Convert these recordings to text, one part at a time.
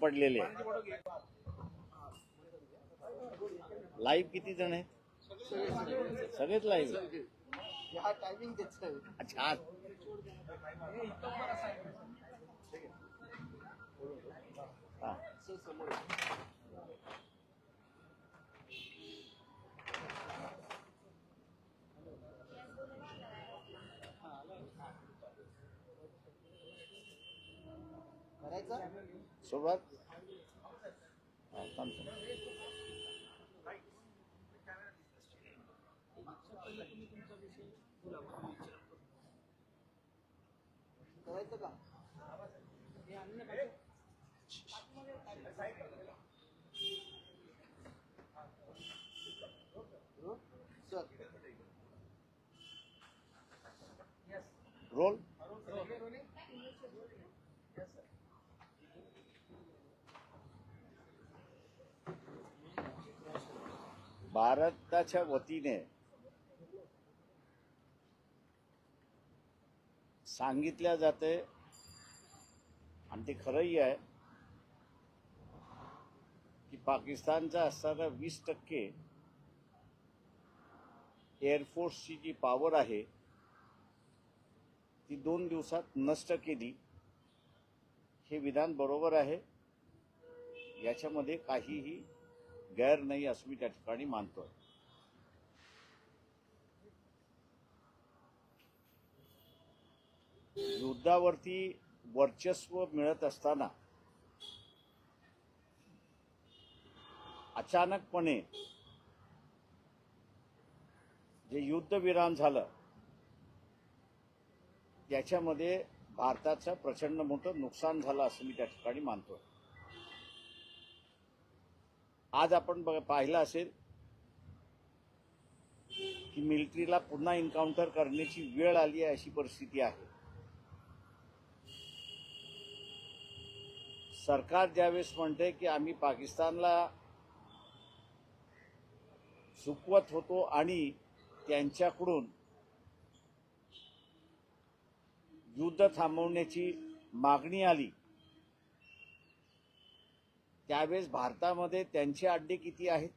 पडलेले लाईव्ह किती जण आहेत? सगळेच लाईव्ह अच्छा करायचं? सुरुवात हा, थांब, थांब. करायचं का हं? सर रोल भारताच्या वतीने सांगितल्या जाते आणि ते खरंही आहे की पाकिस्तानचा असताना वीस टक्के एअरफोर्सची जी पॉवर आहे ती दोन दिवसात नष्ट केली. हे विधान बरोबर आहे. याच्यामध्ये काहीही गैर नाही असं मी त्या ठिकाणी मानतोय। युद्धावरती वर्चस्व मिळत असताना अचानकपणे जे युद्धविराम झालं त्याच्यामध्ये भारताचं प्रचंड मोठं नुकसान झालं असं मी त्या ठिकाणी मानतोय. आज आपण बघ पाहिलं असेल की मिलिटरीला पुन्हा एन्काउंटर करण्याची वेळ आली आहे अशी परिस्थिती आहे. सरकार ज्यावेळेस म्हणते की आम्ही पाकिस्तानला चुकवत होतो आणि त्यांच्याकडून युद्ध थांबवण्याची मागणी आली त्यावेळेस भारतामध्ये त्यांचे अड्डे किती आहेत?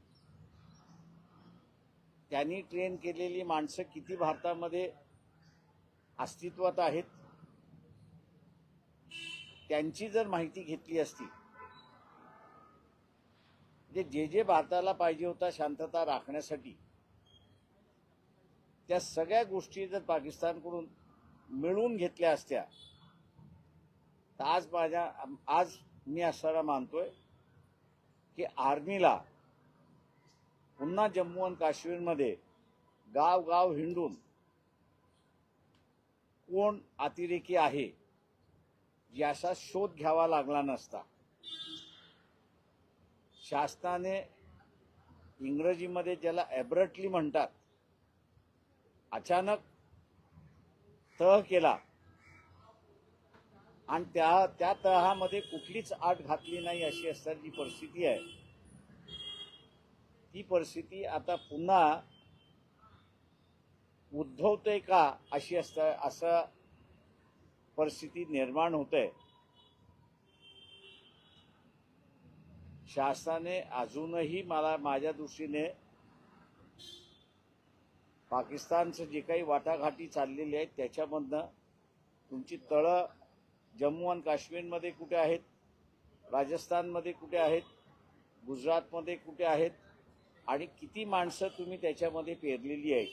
त्यांनी ट्रेन केलेली माणसं किती भारतामध्ये अस्तित्वात आहेत? त्यांची जर माहिती घेतली असती म्हणजे जे जे भारताला पाहिजे होता शांतता राखण्यासाठी त्या सगळ्या गोष्टी जर पाकिस्तानकडून मिळवून घेतल्या असत्या तर आज माझ्या आज मी असताना मानतोय की आर्मीला पुन्हा जम्मू आणि काश्मीरमध्ये गाव गाव हिंडून कोण अतिरेकी आहे याचा शोध घ्यावा लागला नसता. शासनाने इंग्रजीमध्ये ज्याला ॲब्रटली म्हणतात अचानक तह केला आणि त्या त्या तहामध्ये कुठलीच आट घातली नाही अशी असणारी जी परिस्थिती आहे. ती परिस्थिती आता पुन्हा उद्भवते का अशी असता असं परिस्थिती निर्माण होते. शासनाने अजूनही मला माझ्या दृष्टीने पाकिस्तानचं जे काही वाटाघाटी चाललेली आहेत त्याच्यामधनं तुमची तळं जम्मू आणि काश्मीरमध्ये कुठे आहेत? राजस्थानमध्ये कुठे आहेत? गुजरातमध्ये कुठे आहेत? आणि किती माणसं तुम्ही त्याच्यामध्ये पेरलेली आहेत?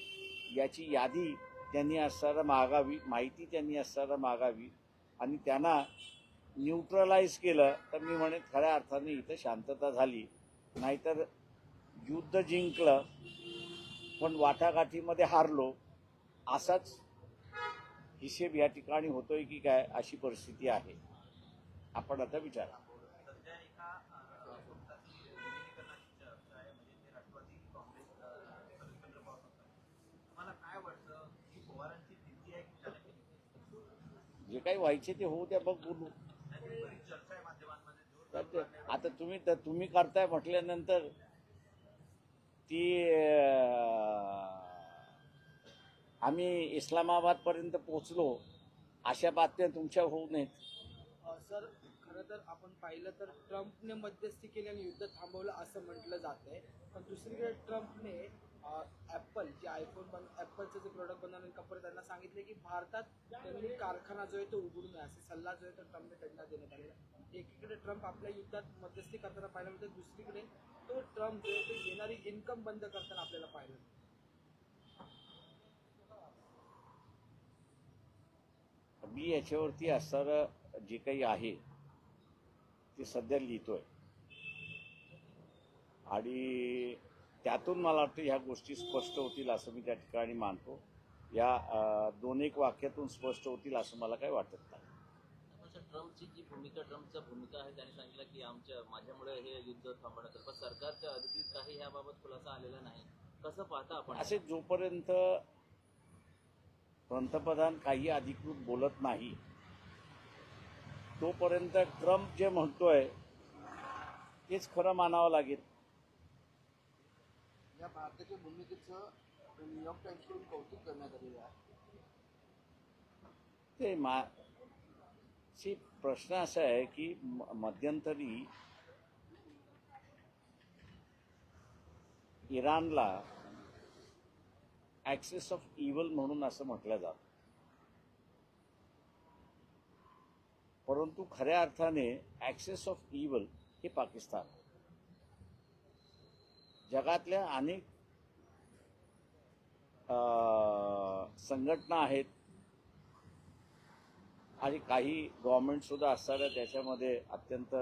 याची यादी त्यांनी असताना मागावी माहिती त्यांनी असताना मागावी. आणि त्यांना न्यूट्रलाइज केलं तर मी म्हणेन खऱ्या अर्थाने इथं शांतता झाली. नाहीतर युद्ध जिंकलं पण वाटाघाटीमध्ये हारलो. असाच हिशेब या ठिकाणी होतोय की काय अशी परिस्थिती आहे. आपण आता विचारा. जे काही व्हायचे ते होऊ द्या बघ बोलू. आता तुम्ही तुम्ही करताय म्हटल्यानंतर ती आम्ही इस्लामाबादपर्यंत पोहोचलो. अशा बातम्या तुमच्या होऊ नयेत. सर खरं तर आपण पाहिलं तर ट्रम्पने मध्यस्थी केली आणि युद्ध थांबवलं असं म्हटलं जात आहे. पण दुसरीकडे ट्रम्पने ॲपल जे आयफोन बन ॲपलचं जे प्रोडक्ट बनवलेली कंपनी त्यांना सांगितले की भारतात त्यांनी कारखाना जो आहे तो उघडू नये असे सल्ला जो आहे तो ट्रम्पने त्यांना देण्यात आलेला आहे. एकीकडे ट्रम्प आपल्या युद्धात मध्यस्थी करताना पाहिलं म्हणजे दुसरीकडे तो ट्रम्प जो आहे तो येणारी इन्कम बंद करताना आपल्याला पाहिलं. मी याच्यावरती असणारं जे काही आहे ते सध्या लिहितोय. आणि त्यातून मला वाटतं ह्या गोष्टी स्पष्ट होतील असं मी त्या ठिकाणी मानतो. या दोन एक वाक्यातून स्पष्ट होतील असं मला काही वाटत नाही. ट्रम्पची जी भूमिका ट्रम्पचा भूमिका आहे त्याने सांगितलं की आमच्या माझ्यामुळे हे युद्ध थांबवण्यात. पण सरकारच्या अधिकृत काही याबाबत खुलासा आलेला नाही. कसं पाहता आपण? असे जोपर्यंत पंतप्रधान काही अधिकृत बोलत नाही. तोपर्यंत ट्रम्प जे म्हणतोय तेच खरं मानावं लागेल. या भारताच्या भूमिकेचं न्यूयॉर्क टाइम्सकडून कौतुक करण्यात आलेलं आहे. ते मा शी प्रश्न असा आहे की मध्यंतरी इराणला ॲक्सेस ऑफ इव्हल म्हणून असं म्हटलं जातं. परंतु खऱ्या अर्थाने ॲक्सेस ऑफ इव्हल हे पाकिस्तान जगातल्या अनेक संघटना आहेत आणि काही गव्हर्नमेंट सुद्धा असणाऱ्या त्याच्यामध्ये अत्यंत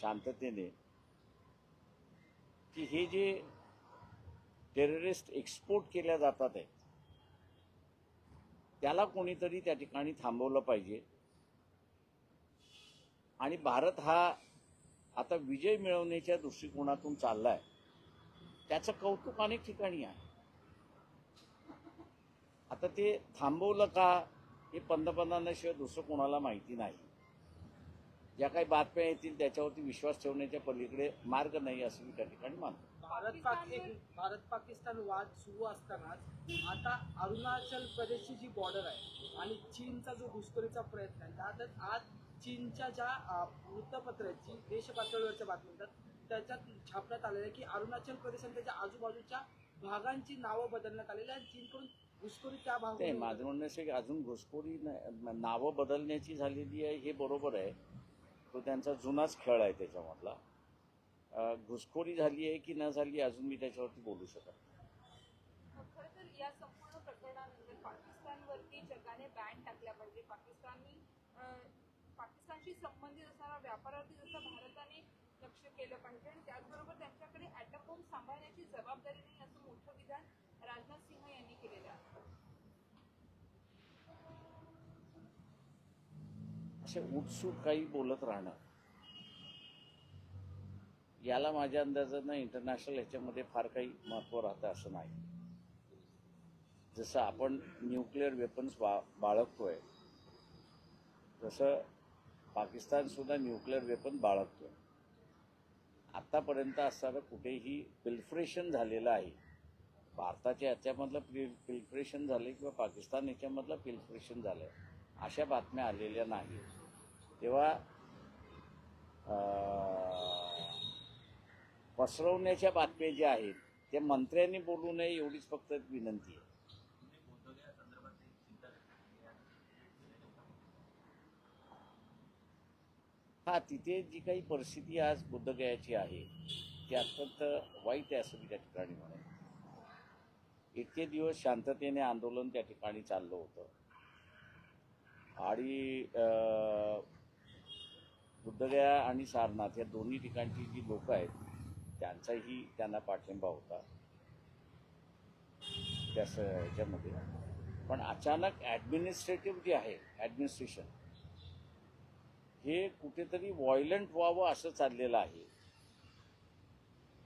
शांततेने की हे जे टेररिस्ट एक्सपोर्ट केल्या जातात आहेत त्याला कोणीतरी त्या ठिकाणी थांबवलं पाहिजे. आणि भारत हा आता विजय मिळवण्याच्या दृष्टिकोनातून चाललाय. त्याचं कौतुक अनेक ठिकाणी आहे. आता ते थांबवलं का हे पंतप्रधानाशिवाय दुसरं कोणाला माहिती नाही. ज्या काही बातम्या येतील त्याच्यावरती विश्वास ठेवण्याच्या पलीकडे मार्ग नाही असं मी त्या ठिकाणी मानतो. भारत पाक एक भारत पाकिस्तान वाद सुरू असतानाच आता अरुणाचल प्रदेशची जी बॉर्डर आहे आणि चीनचा जो घुसखोरीचा प्रयत्न आहे त्यात आज चीनच्या ज्या अं, वृत्तपत्र आहेत जी देश पातळीवरच्या बातम्या येतात त्याच्यात छापण्यात आलेलं आहे की अरुणाचल प्रदेश आणि त्याच्या आजूबाजूच्या भागांची नावं बदलण्यात आलेली आहे आणि चीनकडून घुसखोरी त्या ते भागात माझं म्हणणं की अजून घुसखोरी नावं बदलण्याची झालेली आहे हे बरोबर आहे. तो त्यांचा जुनाच खेळ आहे त्याच्यामधला. घुसखोरी झाली आहे की न झाली अजून मी त्याच्यावरती बोलू शकत नाही. खरं तर या संपूर्ण प्रकरणानंतर पाकिस्तानवरती जगाने बॅन टाकला पाहिजे. पाकिस्तानी पाकिस्तानशी संबंधित असणाऱ्या व्यापारावरती जसं भारताने लक्ष केलं पाहिजे आणि त्याचबरोबर त्यांच्याकडे होऊन सांभाळण्याची जबाबदारी नाही असं मोठं विधान राजनाथ सिंह यांनी केलेलं आहे. असे उठसूट काही बोलत राहणं याला माझ्या अंदाजानं इंटरनॅशनल ह्याच्यामध्ये फार काही महत्त्व राहतं असं नाही. जसं आपण न्यूक्लिअर वेपन्स बा बाळगतोय तसं पाकिस्तान सुद्धा न्यूक्लिअर वेपन बाळगतोय. आतापर्यंत असणारं कुठेही पिल्फ्रेशन झालेलं आहे. भारताच्या याच्यामधलं फिल पिल्फ्रेशन झाले किंवा पाकिस्तान याच्यामधलं पिल्फ्रेशन झालं अशा बातम्या आलेल्या नाही तेव्हा पसरवण्याच्या बातम्या ज्या आहेत त्या मंत्र्यांनी बोलू नये एवढीच फक्त विनंती आहे. हा तिथे जी काही परिस्थिती आज बुद्धगयाची आहे ती अत्यंत वाईट आहे असं मी त्या ठिकाणी म्हणेन. इतके दिवस शांततेने आंदोलन त्या ठिकाणी चाललं होतं. आणि बुद्धगया आणि सारनाथ या दोन्ही ठिकाणची जी लोक आहेत त्यांचाही त्यांना पाठिंबा होता. त्या याच्यामध्ये. पण अचानक ॲडमिनिस्ट्रेटिव्ह जे आहे ॲडमिनिस्ट्रेशन हे कुठेतरी व्हायलंट व्हावं असं चाललेलं आहे.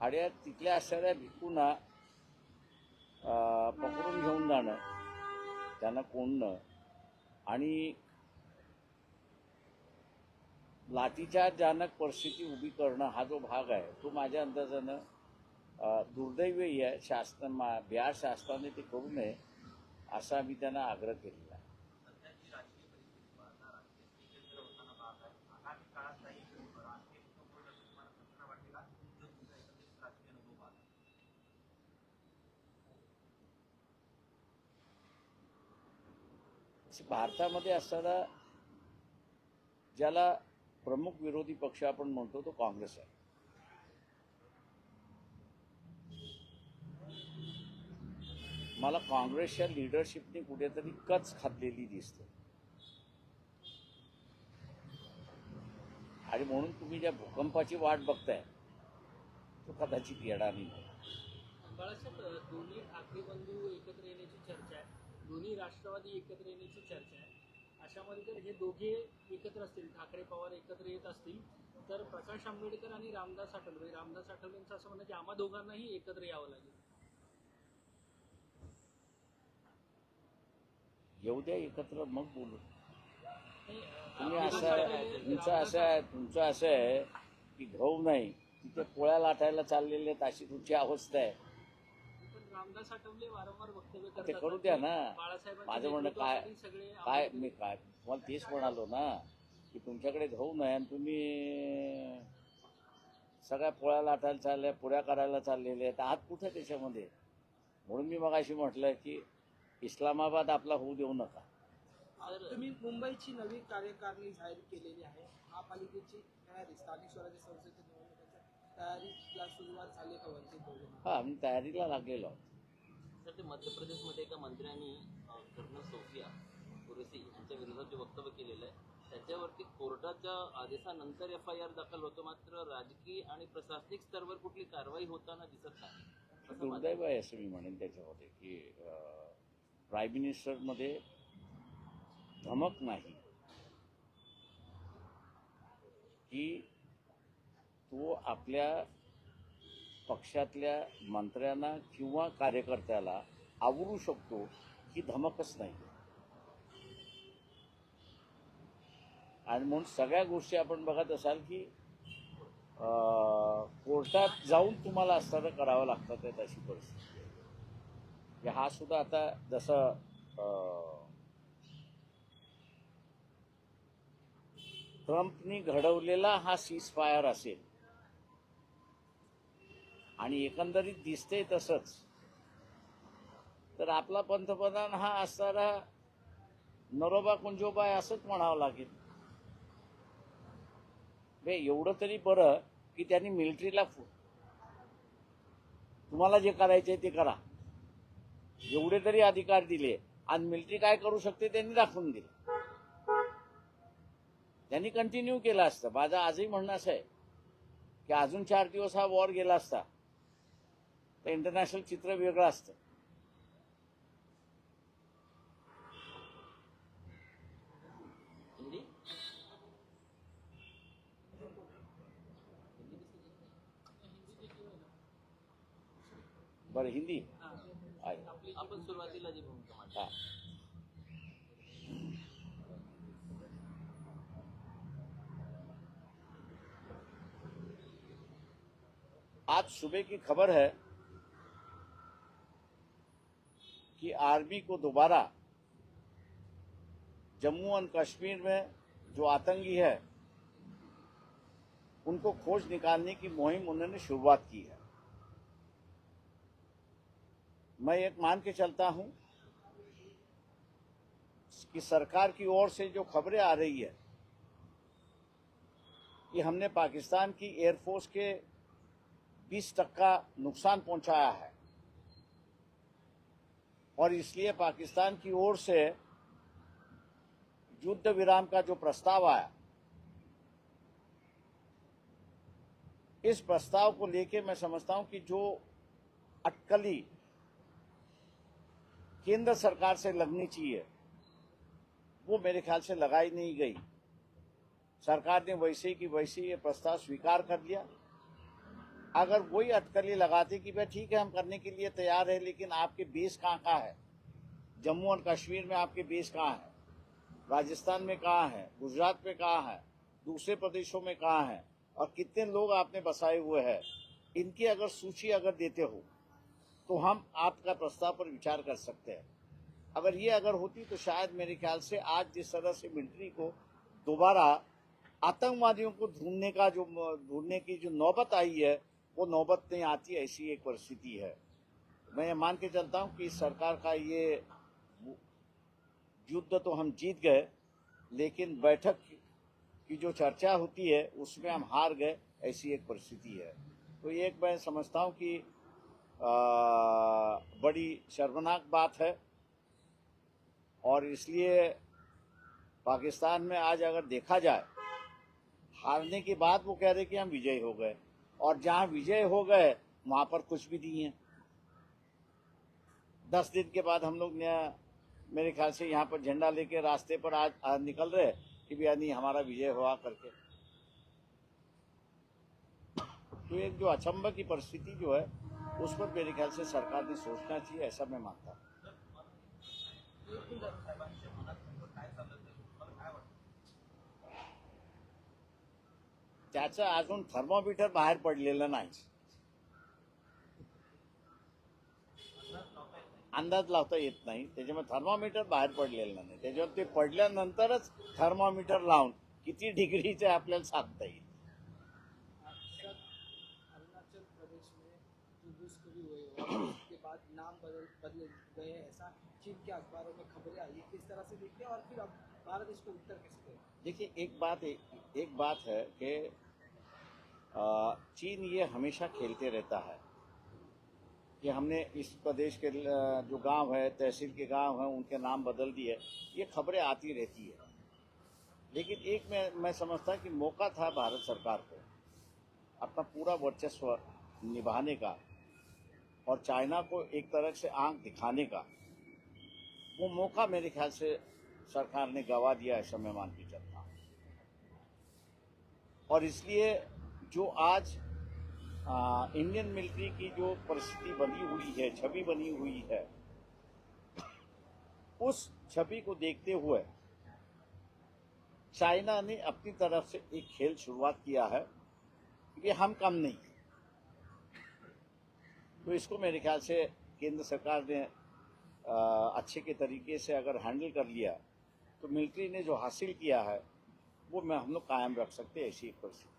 आणि तिथल्या असणाऱ्या भिकूंना पकडून घेऊन जाणं त्यांना कोंडणं आणि लातीच्या जनक परिस्थिती उभी करणं हा जो भाग आहे तो माझ्या अंदाजानं दुर्दैवी आहे. शास्त्र मा बिहार शासनाने ते करू नये असा आम्ही त्यांना आग्रह केलेला आहे. भारतामध्ये असताना ज्याला प्रमुख विरोधी पक्ष आपण म्हणतो तो काँग्रेस आहे. मला काँग्रेसच्या लिडरशिपने कुठेतरी कच खाल्लेली दिसते. आणि म्हणून तुम्ही ज्या भूकंपाची वाट बघताय तो कदाचित येणार नाही. बाळासाहेब दोन्ही ठाकरे बंधू एकत्र येण्याची चर्चा आहे. दोन्ही राष्ट्रवादी एकत्र येण्याची चर्चा आहे. अशामध्ये जर हे दोघे एकत्र असतील ठाकरे पवार एकत्र येत असतील तर प्रकाश आंबेडकर आणि रामदास आठवले. रामदास आठवलेंचं असं म्हणणं की आम्हा दोघांनाही एकत्र यावं लागेल. येऊ द्या एकत्र मग बोलू. तुम्ही असं तुमचं असं आहे तुमचं असं आहे की गहू नाही. तिथे पोळ्या लाटायला चाललेले आहेत अशी तुमची अवस्था आहे. रामदास आठवले वारंवार वक्तव्य ते करू द्या ना. माझं म्हणणं काय काय मी काय तुम्हाला तेच म्हणालो ना की तुमच्याकडे गहू नाही आणि तुम्ही सगळ्या पोळ्या लाटायला चालल्या पुऱ्या करायला चाललेल्या आहेत. आत कुठे त्याच्यामध्ये? म्हणून मी मग अशी म्हटलं की इस्लामाबाद आपला होऊ देऊ नका. तर तुम्ही मुंबईची नवी कार्यकारिणी जाहीर केलेली आहे. महापालिकेची तयारी स्थानिक स्वराज्य संस्थेच्या निवडणुकीच्या तयारीला सुरुवात झाली का वंचित हा आम्ही तयारीला लागलेलो आहोत. मध्य प्रदेशमध्ये एका मंत्र्यांनी कर्नल सोफिया कुरेशी यांच्या विरोधात जे वक्तव्य केलेलं आहे त्याच्यावरती कोर्टाच्या आदेशानंतर एफ आय आर दाखल होतो. मात्र राजकीय आणि प्रशासनिक स्तरावर कुठली कारवाई होताना दिसत नाही. दुर्दैव आहे असं मी म्हणेन त्याच्यामध्ये की प्राईम मिनिस्टरमध्ये धमक नाही. की तो आपल्या पक्षातल्या मंत्र्यांना किंवा कार्यकर्त्याला आवरू शकतो ही धमकच नाही. आणि म्हणून सगळ्या गोष्टी आपण बघत असाल की कोर्टात जाऊन तुम्हाला असताना करावं लागतात आहेत अशी परिस्थिती म्हणजे हा सुद्धा आता जसं ट्रम्पनी घडवलेला हा सीज फायर असेल आणि एकंदरीत दिसते तसंच तर आपला पंतप्रधान हा असणारा नरोबा कुंजोबा आहे असंच म्हणावं लागेल. बे एवढं तरी बरं की त्यांनी मिलिटरीला तुम्हाला जे करायचे ते करा. एवढे तरी अधिकार दिले आणि मिलिटरी काय करू शकते त्यांनी दाखवून दिले. त्यांनी कंटिन्यू केलं असतं. माझं आजही म्हणणं असं आहे की अजून चार दिवस हा वॉर गेला असता. तर इंटरनॅशनल चित्र वेगळं असतं. बरं हिंदी? हाँ. आहे आपण सुरुवातीला जी भूमिका मांडली आज सुबह की खबर है कि आर्मी को दोबारा जम्मू एंड कश्मीर में जो आतंकी है उनको खोज निकालने की मुहिम उन्होंने शुरुआत की है। मैं एक मान के चलता हूँ कि सरकार की ओर से जो खबरें आ रही है कि हमने पाकिस्तान की एयरफोर्स के 20 टक्का नुकसान पहुँचाया है और इसलिए पाकिस्तान की ओर से युद्ध विराम का जो प्रस्ताव आया, इस प्रस्ताव को लेके मैं समझता हूँ कि जो अटकली केंद्र सरकार से लगनी चाहिए। वो मेरे ख्याल से लगाई नहीं गई। सरकार ने वैसे की वैसे ये प्रस्ताव स्वीकार कर लिया। अगर वही अटकली लगाते कि भाई ठीक है, हम करने के लिए तैयार है, लेकिन आपके बेस कहाँ कहाँ है? जम्मू और कश्मीर में आपके बेस कहाँ है? राजस्थान में कहाँ है? गुजरात में कहाँ है? दूसरे प्रदेशों में कहाँ है? और कितने लोग आपने बसाए हुए हैं? इनकी अगर सूची अगर देते हो तो हम आपका प्रस्ताव पर विचार कर सकते हैं। अगर ये अगर होती तो शायद मेरे ख्याल से आज जिस तरह से मिलिट्री को दोबारा आतंकवादियों को ढूँढने का जो ढूँढने की जो नौबत आई है, वो नौबत नहीं आती ऐसी एक परिस्थिति है। मैं ये मान के चलता हूँ कि सरकार का ये युद्ध तो हम जीत गए, लेकिन बैठक की जो चर्चा होती है, उसमें हम हार गए, ऐसी एक परिस्थिति है। तो एक मैं समझता हूँ कि बड़ी शर्मनाक बात है। और इसलिए पाकिस्तान में आज अगर देखा जाए हारने के बाद वो कह रहे कि हम विजय हो गए। और जहाँ विजय हो गए वहाँ पर कुछ भी नहीं है। दस दिन के बाद हम लोग मेरे ख्याल से यहाँ पर झंडा लेके रास्ते पर आज, निकल रहे कि भैया नहीं हमारा विजय हुआ करके। तो एक जो अचंबा की परिस्थिति जो है उस पर मेरे ख्याल से सरकार ने सोचना चाहिए ऐसा मैं मानता हूँ। त्याचं अजून थर्मोमीटर बाहेर पडलेलं नाही. अंदाज लावता येत नाही. त्याच्यामुळे थर्मोमीटर बाहेर पडलेलं नाही. त्याच्यावर ते पडल्यानंतरच थर्मोमीटर लावून किती डिग्रीचे आपल्याला सांगता येईल. उसके बाद नाम बदल, बदले गए ऐसा। चीन के अखबारों में खबरें आई? किस तरह से देखते हैं और फिर अब भारत इसको उत्तर कैसे देखिए, एक बात एक बात है कि चीन ये हमेशा खेलते रहता है कि हमने इस प्रदेश के जो गाँव है, तहसील के गाँव हैं, उनके नाम बदल दिए। ये खबरें आती रहती है। लेकिन एक मैं मैं समझता कि मौका था भारत सरकार को अपना पूरा वर्चस्व निभाने का। और चाइना को एक तरह से आँख दिखाने का वो मौका मेरे ख्याल से सरकार ने गवा दिया ऐसा मैं मान के चलता हूँ। और इसलिए जो आज आ, इंडियन मिलिट्री की जो परिस्थिति बनी हुई है छवि बनी हुई है उस छवि को देखते हुए चाइना ने अपनी तरफ़ से एक खेल शुरुआत किया है कि हम कम नहीं। तो इसको मेरे ख्याल से केंद्र सरकार ने अच्छे के तरीके से अगर हैंडल कर लिया तो मिलिट्री ने जो हासिल किया है, वो मैं, हम लोग कायम रख सकते ऐसी एक परिस्थिति।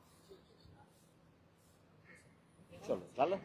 चलो चलो